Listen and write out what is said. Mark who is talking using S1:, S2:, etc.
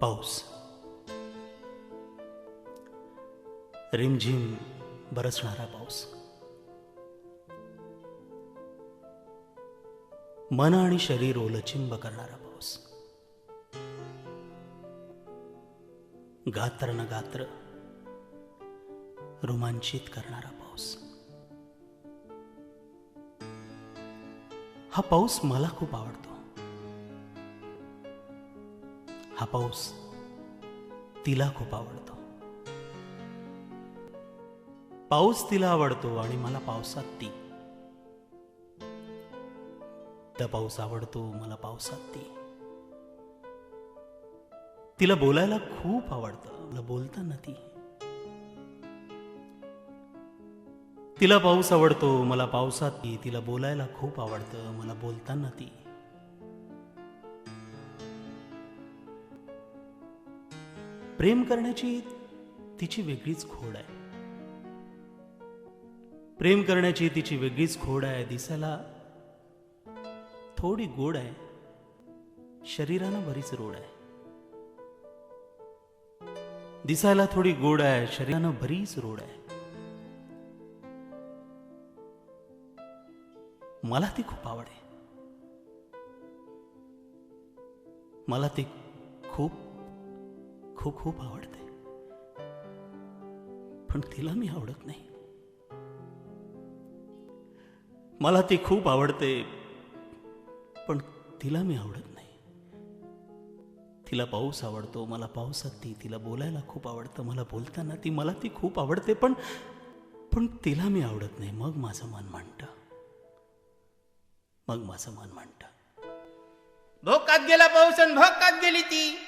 S1: पाऊस. रिमझिम बरसणारा पाऊस. मन आणि शरीर ओलचिंब करणारा पाऊस. गात्र न गात्र रोमांचित करणारा पाऊस. हा पाऊस मला खूप आवडतो. हा पाऊस तिला खूप आवडतो. पाऊस तिला आवडतो आणि मला पावसात ती. त्या पाऊस आवडतो मला पावसात ती. तिला बोलायला खूप आवडतं मला बोलताना ती. तिला पाऊस आवडतो मला पावसात ती. तिला बोलायला खूप आवडतं मला बोलताना ती. प्रेम करण्याची तिची वेगळीच खोड आहे. प्रेम करण्याची तिची वेगळीच खोड आहे दिसायला थोडी गोड आहे शरीरानं बरीच रोड आहे. दिसायला थोडी गोड आहे शरीरानं बरीच रोड आहे. मला ती खूप आवडे. मला ती खूप खूप खूप आवडते. पण तिला मी आवडत नाही. मला ती खूप आवडते पण तिला मी आवडत नाही. तिला पाऊस आवडतो मला पावसात ती तिला बोलायला खूप आवडतं मला बोलताना ती मला ती खूप आवडते पण पण तिला मी आवडत नाही. मग माझं मन मांडतं. मग माझं मन म्हणतं
S2: भोकात गेला पाऊस आणि भोकात गेली ती.